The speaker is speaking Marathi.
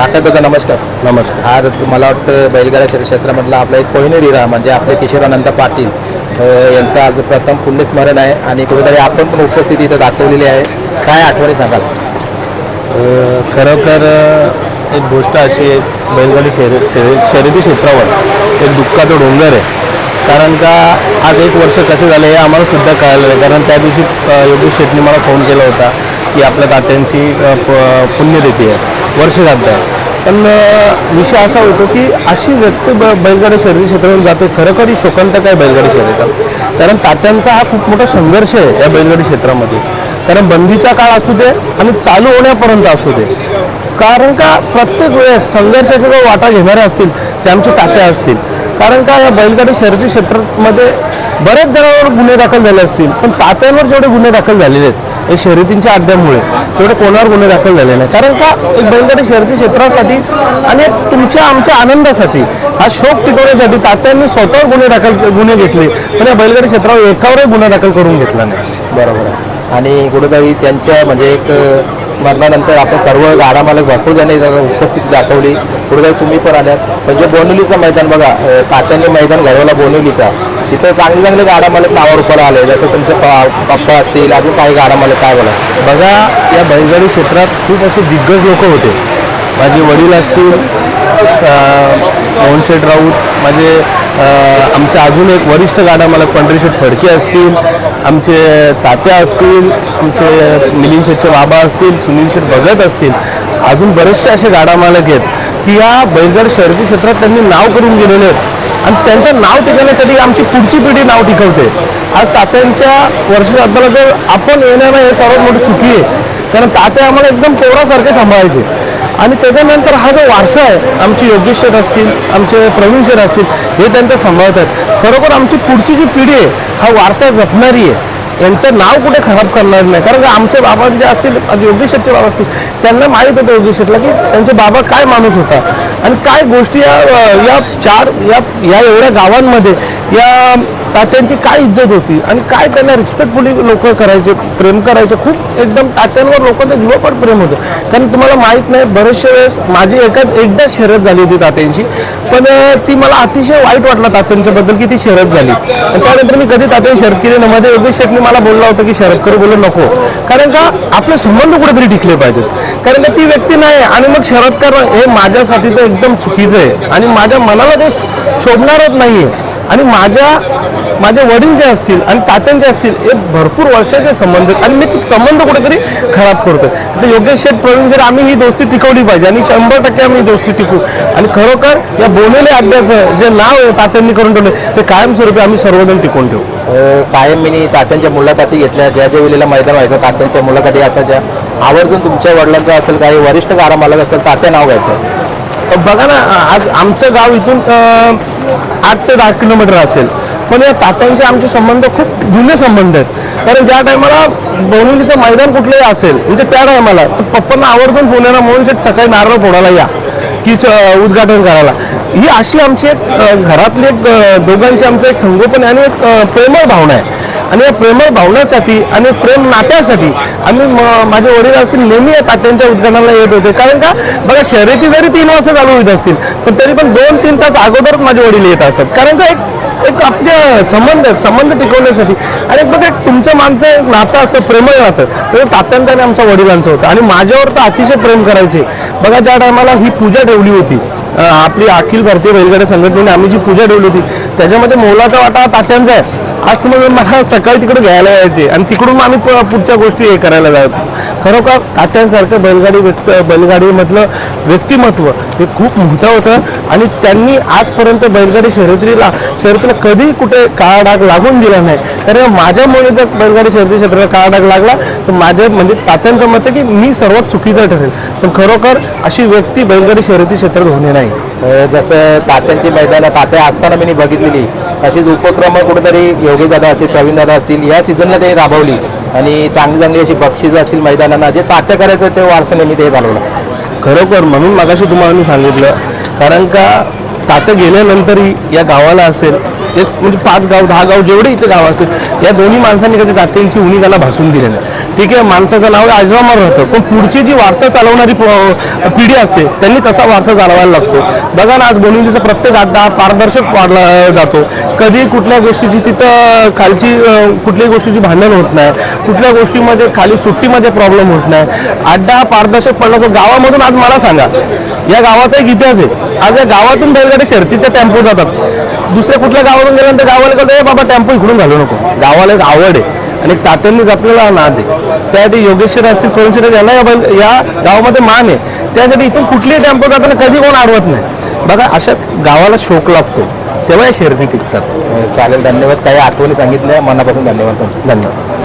आता दादा नमस्कार. नमस्कार. आज मला वाटतं बैलगाडा क्षेत्रामधला आपला एक कोहिनूर हिरा म्हणजे आपले किशोरानंद पाटील यांचं आज प्रथम पुण्यस्मरण आहे आणि कुठेतरी आपण पण उपस्थिती इथं दाखवलेली आहे. काय आठवणी सांगाल? खरोखर एक गोष्ट अशी आहे बैलगाडी शर्यत शर्यती क्षेत्रावर एक दुःखाचं डोंगर आहे. कारण का आज एक वर्ष कसे झालं हे आम्हाला सुद्धा कळालं नाही. कारण त्या दिवशी योगेश शेटने मला फोन केला होता. की आपल्या तात्यांची प- पुण्यतिथी आहे वर्षश्राद्ध आहे पण विषय असा होतो की अशी व्यक्ती ब बैलगाडी शर्यती क्षेत्रातून जाते खरोखर ही काय बैलगाडी शर्यतात कारण तात्यांचा हा खूप मोठा संघर्ष आहे या बैलगाडी क्षेत्रामध्ये. कारण बंदीचा काळ असू दे आणि चालू होण्यापर्यंत असू दे. कारण का प्रत्येक वेळेस संघर्षाचा जो वाटा घेणारे असतील ते आमचे तात्या असतील. कारण का या बैलगाडी शर्यती क्षेत्रामध्ये बरेच जणांवर गुन्हे दाखल झाले असतील पण तात्यांवर जेवढे गुन्हे दाखल झालेले आहेत हे शर्यतींच्या अड्ड्यामुळे. तेवढे कोणावर गुन्हे दाखल झाले नाही. कारण का एक बैलगाडी शर्यती क्षेत्रासाठी आणि तुमच्या आमच्या आनंदासाठी हा शोक टिकवण्यासाठी तात्यांनी स्वतःवर गुन्हे दाखल गुन्हे घेतले. पण या बैलगाडी क्षेत्रावर एकावरही गुन्हा दाखल करून घेतला नाही. बरोबर आणि कुठेतरी त्यांच्या म्हणजे एक स्मरणानंतर आपण सर्व गाडा मालक भरपूर जण उपस्थिती दाखवली. कुठेतरी तुम्ही पण आल्यात. म्हणजे बोनिवलीचं मैदान बघा अ, तात्यांनी मैदान घडवला बोनिवलीचा तिथं चांगले चांगले गाड्या मला नावावर रुपाला आले. जसं तुमचे पा पप्पा असतील अजून काही गाड्या मला काय बोला बघा या बैलगाडी क्षेत्रात खूप असे दिग्गज लोक होते. माझे वडील असतील मोहनशेठ राऊत माझे अ, आमचे अजून एक वरिष्ठ गाडा मला पंढरीशेठ फडके असतील आमचे तात्या असतील आमचे मिलिंद शेठचे बाबा असतील सुनील शेठ भगत असतील. अजून बरेचसे असे गाडा मालक आहेत. की या बैलगाड शर्यती क्षेत्रात त्यांनी नाव करून गेलेले आहेत. आणि त्यांचं नाव टिकवण्यासाठी आमची पुढची पिढी नाव टिकवते. आज तात्यांच्या वर्षश्राद्धाला जर आपण येणं नाही हे सर्वात मोठी चुकी आहे. कारण तात्या आम्हाला एकदम पोरासारखे सांभाळायचे. आणि त्याच्यानंतर हा जो वारसा आहे आमचे योगेश शेठ असतील आमचे प्रवीण शेठ असतील हे त्यांचं सांभाळत आहेत खरोखर आमची पुढची जी पिढी आहे हा वारसा जपणारी आहे. यांचं नाव कुठे खराब करणार नाही. कारण का आमचे बाबा जे असतील योगेश शेटचे बाबा असतील त्यांना माहीत होतं योगेश शेटला की त्यांचे बाबा काय माणूस होता. आणि काय गोष्टी या या चार या या एवढ्या गावांमध्ये या तात्यांची काय इज्जत होती आणि काय त्यांना रिस्पेक्टफुली लोक करायचे प्रेम करायचे? खूप एकदम तात्यांवर लोकांचं जीवापट प्रेम होतं. कारण तुम्हाला माहीत नाही बरेचशा वेळेस माझी एका एकदा शर्यत झाली होती तात्यांची. पण ती मला अतिशय वाईट वाटलं तात्यांच्याबद्दल की ती शर्यत झाली. आणि त्यानंतर मी कधी तात्यांनी शर्यत केली नाही. मध्ये योगेश शेठने मला बोलला होता की शरद करू बोलू नको. कारण का आपले संबंध कुठेतरी टिकले पाहिजेत. कारण का ती व्यक्ती नाही. आणि मग शरद करणं हे माझ्यासाठी तर एकदम चुकीचं आहे. आणि माझ्या मनाला ते शोभणारच नाही आहे आणि माझ्या माझे वडील जे असतील आणि तात्यांचे असतील हे भरपूर वर्षाचे संबंध आहेत. आणि मी ते संबंध कुठेतरी खराब करतोय. तर योगेश शेठ प्रवीण जर आम्ही ही दोस्ती टिकवली पाहिजे आणि शंभर टक्के आम्ही ही दोस्ती टिकू. आणि खरोखर या बोनेले अड्ड्याचं जे नाव तात्यांनी करून ठेवले ते कायमस्वरूपी आम्ही सर्वजण टिकवून ठेवू. कायम मी तात्यांच्या मुलाखती घेतल्या. ज्या ज्या वेळेला मैदान व्हायचं तात्यांच्या मुलाखती असायच्या. आवर्जून तुमच्या वडिलांचं असेल काही वरिष्ठ कारामालक असेल तात्या नाव घ्यायचं. बघा ना आज आमचं गाव इथून आठ ते दहा किलोमीटर असेल. पण या तात्यांचे आमचे संबंध खूप जुने संबंध आहेत. कारण ज्या टायमाला बोनिवलीचं मैदान कुठलंही असेल म्हणजे त्या टायमाला तर पप्पांना आवर्जून फोन येणार म्हणून शेट सकाळी नारळ फोडायला या की च- उद्घाटन करायला. ही अशी आमची एक घरातली एक दोघांची आमचं एक संगोपन आहे आणि एक प्रेमळ भावना आहे. आणि या प्रेमळ भावनासाठी आणि प्रेम नात्यासाठी आम्ही माझे वडील असतील नेहमी या तात्यांच्या उद्घाटनाला येत होते. कारण का? बघा शर्यती जरी तीन वाजता चालू होत असतील पण तरी पण दोन तीन तास अगोदरच माझे वडील येत असतात कारण का एक एक आपले संबंध आहेत, संबंध टिकवण्यासाठी आणि बघा एक तुमचं माणसं एक नातं असं प्रेमळ नातं. तर तात्यांचं आणि आमच्या वडिलांचं होतं. आणि माझ्यावर तर अतिशय प्रेम करायचे. बघा ज्या टायमाला ही पूजा ठेवली होती आपली अखिल भारतीय बैलगाडी संघटनेने आम्ही जी पूजा ठेवली होती त्याच्यामध्ये मोलाचा वाटा तात्यांचा आहे. आज तुम्हाला मला सकाळी तिकडे घ्यायला यायचे आणि तिकडून आम्ही पुढच्या गोष्टी हे करायला जायचो खरोखर तात्यांसारखं बैलगाडी व्यक्त बैलगाडीमधलं व्यक्तिमत्व हे खूप मोठं होतं. आणि त्यांनी आजपर्यंत बैलगाडी शर्यतीला शर्यतीला कधी कुठे काळा डाग लागून दिला नाही. कारण माझ्यामुळे जर बैलगाडी शर्यती क्षेत्राला काळा डाग लागला तर माझ्या म्हणजे तात्यांचं मत आहे की मी सर्वात चुकीचं ठरेल. पण खरोखर अशी व्यक्ती बैलगाडी शर्यती क्षेत्रात होणे नाही. जसं तात्यांची मैदानं तात्या असताना मी बघितलेली अशीच उपक्रम कुठेतरी योगी दादा असतील प्रवीण दादा असतील या सीझनला ते राबवली. आणि चांगली चांगली अशी बक्षिसं असतील मैदानांना जे तात्या करायचं ते वारसा नेहमी ते घालवलं. खरोखर म्हणून मगाशी तुम्हाला मी सांगितलं कारण का तातं गेल्यानंतरही या गावाला असेल एक म्हणजे पाच गाव दहा गाव जेवढे इथे गाव असेल या दोन्ही माणसांनी कधी तात्यांची उणी त्याला भासून दिली नाही. ठीक आहे माणसाचं नाव अजरामर राहतं. पण पुढची जी वारसा चालवणारी प- पिढी असते त्यांनी तसा वारसा चालवायला लागतो. बघा ना आज बोनिवलीचा प्रत्येक अड्डा पारदर्शक वाढला जातो. कधी कुठल्या गोष्टीची तिथं खालची कुठल्याही गोष्टीची भांडण होत नाही. कुठल्या गोष्टीमध्ये खाली सुट्टीमध्ये प्रॉब्लेम होत नाही. अड्डा हा पारदर्शक पडला तो गावामधून आज मला सांगा. या गावाचा एक इतिहास आहे. आज या गावातून बैलगाडी शर्तीच्या टेम्पो जातात. दुसऱ्या कुठल्या गावातून गेल्यानंतर गावाला कळतं हे बाबा टेम्पो इकडून घालू नको. गावाला एक आवड आहे. आणि तात्यांनीच आपल्याला नाद आहे. त्यासाठी योगेश्वर असतील करुणशेर यांना या बैल या गावामध्ये मान आहे त्यासाठी इथून कुठलीही टेम्पो जाताना कधी कोण अडवत नाही. बघा अशा गावाला शोक लागतो तेव्हा या शर्ती टिकतात. चालेल धन्यवाद. काही आठवणी सांगितल्या मनापासून धन्यवाद तुमचे. धन्यवाद.